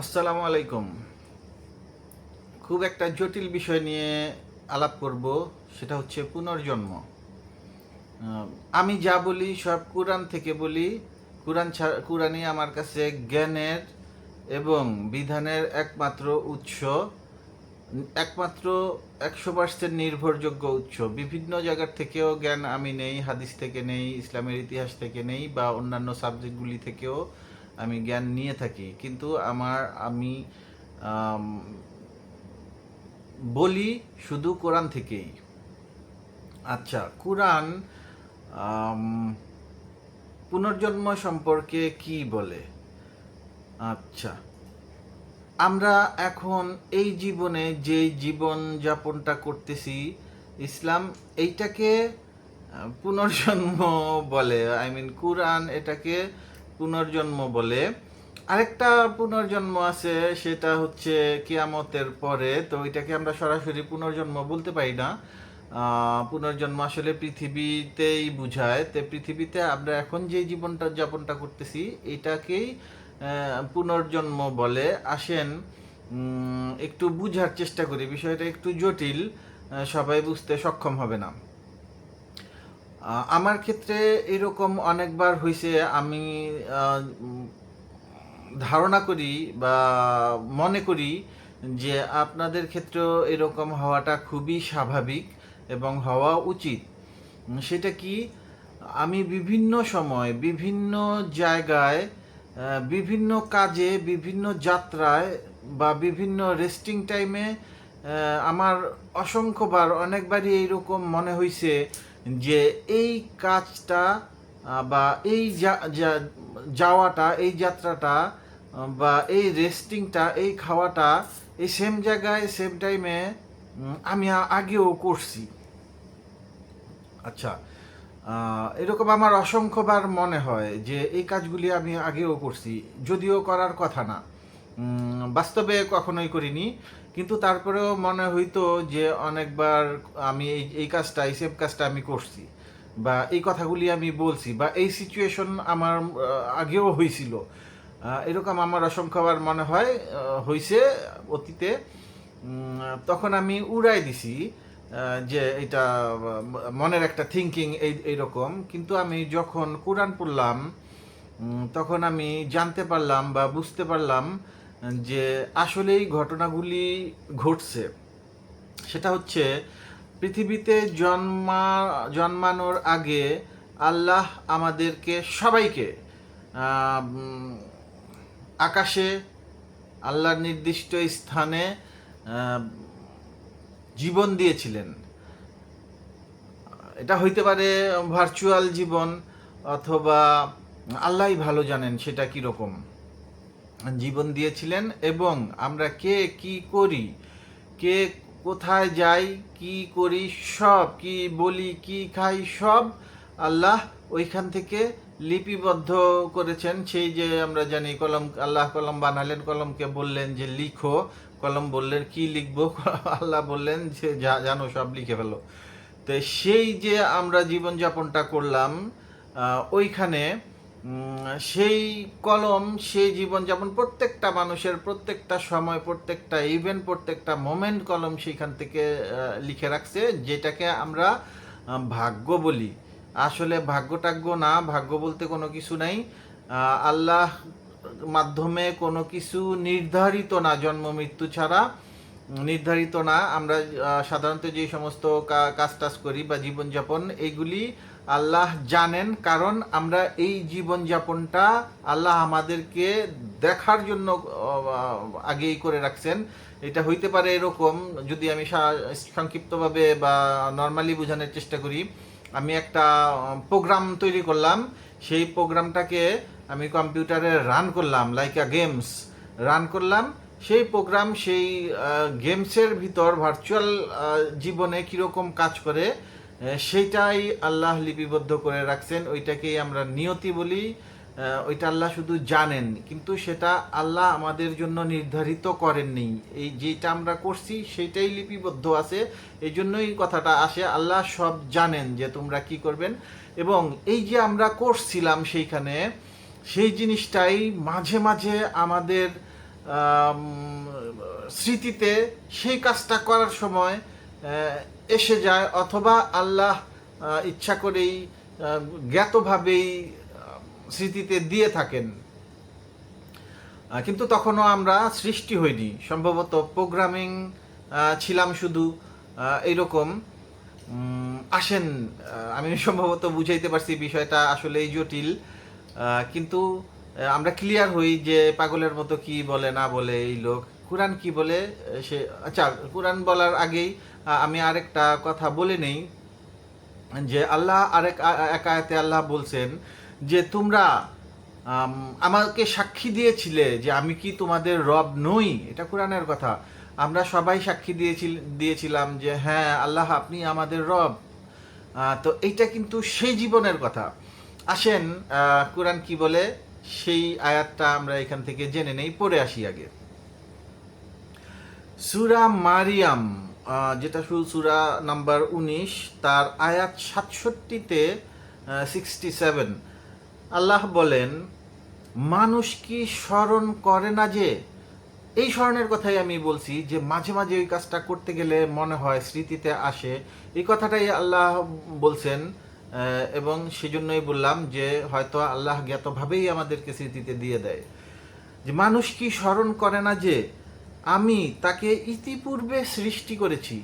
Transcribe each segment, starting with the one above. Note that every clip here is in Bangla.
আসসালামু আলাইকুম। খুব একটা জটিল বিষয় নিয়ে আলাপ করব, সেটা হচ্ছে পুনর্জন্ম। আমি যা বলি সব কোরআন থেকে বলি। কোরআন ছাড়া, কোরআনই আমার কাছে জ্ঞানের এবং বিধানের একমাত্র উৎস, একমাত্র একশো পার্সেন্ট নির্ভরযোগ্য উৎস। বিভিন্ন জায়গার থেকেও জ্ঞান আমি নেই, হাদিস থেকে নেই, ইসলামের ইতিহাস থেকে নেই বা অন্যান্য সাবজেক্টগুলি থেকেও। আমি জ্ঞান নিয়ে থাকি। কিন্তু আমার, আমি বলি শুধু কোরআন থেকেই। আচ্ছা কোরআন পুনর্জন্ম সম্পর্কে কি বলে? আচ্ছা আমরা এখন এই জীবনে যে জীবন যাপনটা করতেছি, ইসলাম এইটাকে পুনর্জন্ম বলে। আই মিন, কুরআন এটাকে পুনর্জন্ম বলে। আরেকটা পুনর্জন্ম আছে, সেটা হচ্ছে কিয়ামতের পরে। তো এটাকে আমরা সরাসরি পুনর্জন্ম বলতে পারি না। পুনর্জন্ম আসলে পৃথিবীতেই বুঝায়। তো পৃথিবীতে আমরা এখন যে জীবনটা যাপনটা করতেছি, এটাকেই পুনর্জন্ম বলে। আসেন একটু বুঝার চেষ্টা করি। বিষয়টা একটু জটিল সবাই বুঝতে সক্ষম হবে না। আমার ক্ষেত্রে এরকম অনেকবার হয়েছে আমি ধারণা করি বা মনে করি যে আপনাদের ক্ষেত্রেও এরকম হওয়াটা খুবই স্বাভাবিক এবং হওয়া উচিত। সেটা কি? আমি বিভিন্ন সময় বিভিন্ন জায়গায় বিভিন্ন কাজে, বিভিন্ন যাত্রায় বা বিভিন্ন রেস্টিং টাইমে আমার অসংখ্যবার অনেকবারই এইরকম মনে হয়েছে যে এই কাজটা বা এই যাওয়াটা, এই যাত্রাটা বা এই রেস্টিংটা এই খাওয়াটা, এই সেম জায়গায় সেম টাইমে আমি আগেও করছি। আচ্ছা এরকম আমার অসংখ্যবার মনে হয় যে এই কাজগুলি আমি আগেও করছি, যদিও করার কথা না। বাস্তবে কখনোই করিনি। কিন্তু তারপরেও মনে হইতো যে অনেকবার আমি এই এই কাজটা, এই সেম কাজটা আমি করছি বা এই কথাগুলি আমি বলছি বা এই সিচুয়েশন আমার আগেও হয়েছিল এরকম আমার অসংখ্যবার মনে হয় হয়েছে অতীতে। তখন আমি উড়াই দিছি যে এটা মনের একটা থিঙ্কিং এই, এইরকম। কিন্তু আমি যখন কোরআন পড়লাম তখন আমি জানতে পারলাম বা বুঝতে পারলাম যে আসলেই ঘটনাগুলি ঘটছে, সেটা হচ্ছে পৃথিবীতে জন্মা, জন্মানোর আগে আল্লাহ আমাদেরকে সবাইকে আকাশে আল্লাহর নির্দিষ্ট স্থানে জীবন দিয়েছিলেন। এটা হইতে পারে ভার্চুয়াল জীবন অথবা আল্লাহই ভালো জানেন সেটা কীরকম। জীবন দিয়েছিলেন এবং আমরা কে কি করি, কে কোথায় যাই, কি করি, সব, কি বলি, কি খাই, সব আল্লাহ ওইখান থেকে লিপিবদ্ধ করেছেন। সেই যে আমরা জানি কলম, আল্লাহ কলম বানালেন, কলমকে বললেন যে লিখো। কলম বললেন, কি লিখব? আল্লাহ বললেন যে যা জানো সব লিখে ফেলো। তো সেই যে আমরা জীবনযাপনটা করলাম ওইখানে সেই কলম, সেই জীবনযাপন, প্রত্যেকটা মানুষের প্রত্যেকটা সময়, প্রত্যেকটা ইভেন্ট প্রত্যেকটা মোমেন্ট কলম সেইখান থেকে লিখে রাখছে, যেটাকে আমরা ভাগ্য বলি। আসলে ভাগ্য টাগ্য না, ভাগ্য বলতে কোনো কিছু নাই। আল্লাহ মাধ্যমে কোনো কিছু নির্ধারিত না, জন্ম, মৃত্যু ছাড়া। নির্ধারিত না, আমরা সাধারণত যে সমস্ত কাজ টাজ করি বা জীবনযাপন এইগুলি আল্লাহ জানেন, কারণ আমরা এই জীবনযাপনটা আল্লাহ আমাদেরকে দেখার জন্য আগেই করে রাখছেন। এটা হইতে পারে এরকম, যদি আমি সংক্ষিপ্তভাবে বা নর্মালি বোঝানোর চেষ্টা করি, আমি একটা প্রোগ্রাম তৈরি করলাম। সেই প্রোগ্রামটাকে আমি কম্পিউটারে রান করলাম লাইক আ গেমস রান করলাম। সেই প্রোগ্রাম, সেই গেমসের ভিতর ভার্চুয়াল জীবনে কীরকম কাজ করে সেইটাই আল্লাহ লিপিবদ্ধ করে রাখছেন, ওইটাকেই আমরা নিয়তি বলি। ওইটা আল্লাহ শুধু জানেন, কিন্তু সেটা আল্লাহ আমাদের জন্য নির্ধারিত করেননি এই যেটা আমরা করছি, সেইটাই লিপিবদ্ধ আছে। এই জন্যই কথাটা আসে, আল্লাহ সব জানেন যে তোমরা কি করবেন। এবং এই যে আমরা করছিলাম সেইখানে, সেই জিনিসটাই মাঝে মাঝে আমাদের স্মৃতিতে সেই কাজটা করার সময় এসে যায় অথবা আল্লাহ ইচ্ছা করেই জ্ঞাতভাবেই স্মৃতিতে দিয়ে থাকেন। কিন্তু তখনও আমরা সৃষ্টি হইনি। সম্ভবত প্রোগ্রামিং ছিলাম শুধু এইরকম। আসেন আমি সম্ভবত বুঝাইতে পারছি বিষয়টা আসলেই জটিল। কিন্তু আমরা ক্লিয়ার হই যে পাগলের মতো কি বলে, না বলে এই লোক। কোরআন কি বলে? সে আচ্ছা কোরআন বলার আগেই আমি আরেকটা কথা বলে নেই, যে আল্লাহ আরেক একায়তে আল্লাহ বলছেন যে তোমরা আমাকে সাক্ষী দিয়েছিলে যে আমি কি তোমাদের রব নই। এটা কোরআনের কথা। আমরা সবাই সাক্ষী দিয়েছিল, দিয়েছিলাম যে হ্যাঁ আল্লাহ আপনি আমাদের রব। তো এইটা কিন্তু সেই জীবনের কথা। আসেন কোরআন কি বলে? সেই আয়াতটা আমরা এখান থেকে জেনে নেই, পড়ে আসি আগে। সুরা মারিয়াম যেটা শুধু সুরা নাম্বার উনিশ, তার আয়াত সাতষট্টিতে সিক্সটি সেভেন আল্লাহ বলেন, মানুষ কি স্মরণ করে না যে, এই স্মরণের কথাই আমি বলছি, যে মাঝে মাঝে ওই কাজটা করতে গেলে মনে হয় স্মৃতিতে আসে। এই কথাটাই আল্লাহ বলছেন এবং সেজন্যই বললাম যে হয়তো আল্লাহ জ্ঞাতভাবেই আমাদেরকে স্মৃতিতে দিয়ে দেয়। যে মানুষ কি স্মরণ করে না যে আমি তাকে ইতিপূর্বে সৃষ্টি করেছি।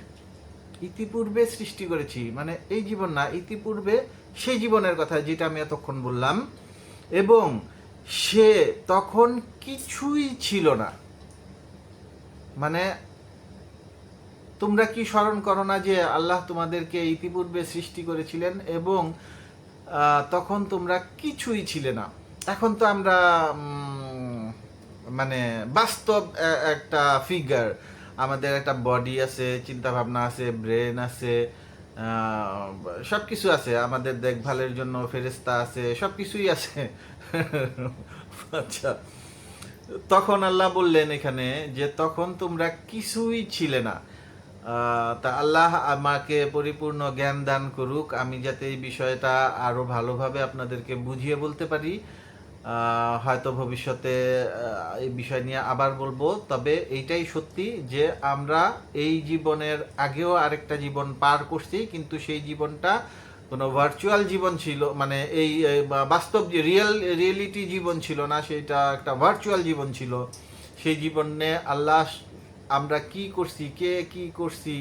ইতিপূর্বে সৃষ্টি করেছি। মানে এই জীবন না, ইতিপূর্বে সেই জীবনের কথা যেটা আমি এতক্ষণ বললাম। এবং সে তখন কিছুই ছিল না। মানে তোমরা কি স্মরণ করো না যে আল্লাহ তোমাদেরকে ইতিপূর্বে সৃষ্টি করেছিলেন এবং তখন তোমরা কিছুই ছিলে না। এখন তো আমরা মানে বাস্তব একটা ফিগার আমাদের একটা বডি আছে চিন্তা ভাবনা আছে ব্রেন আছে সব কিছু আছে। আমাদের দেখভালের জন্য ফেরেস্তা আছে সব কিছুই আছে। আচ্ছা। তখন আল্লাহ বললেন এখানে যে, তখন তোমরা কিছুই ছিলে না। তা আল্লাহ আমাকে পরিপূর্ণ জ্ঞান দান করুক। আমি যাতে এই বিষয়টা আরও ভালোভাবে আপনাদেরকে বুঝিয়ে বলতে পারি। হয়তো ভবিষ্যতে এই বিষয় নিয়ে আবার বলব। তবে এইটাই সত্যি যে আমরা এই জীবনের আগেও আরেকটা জীবন পার করছি, কিন্তু সেই জীবনটা কোনো ভার্চুয়াল জীবন ছিল মানে এই বাস্তব যে রিয়েল রিয়েলিটি জীবন ছিল না, সেটা একটা ভার্চুয়াল জীবন ছিল। সেই জীবনে আল্লাহ আমরা কি করছি, কে কি করছি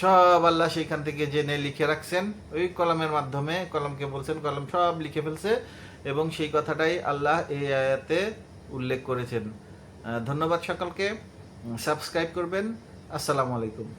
সব আল্লাহ সেখান থেকে জেনে লিখে রাখছেন। ওই কলমের মাধ্যমে, কলমকে বলছেন, কলম সব লিখে ফেলছে। এবং সেই কথাটাই আল্লাহ এই আয়াতে উল্লেখ করেছেন। ধন্যবাদ সকলকে। সাবস্ক্রাইব করবেন। আসসালামু আলাইকুম।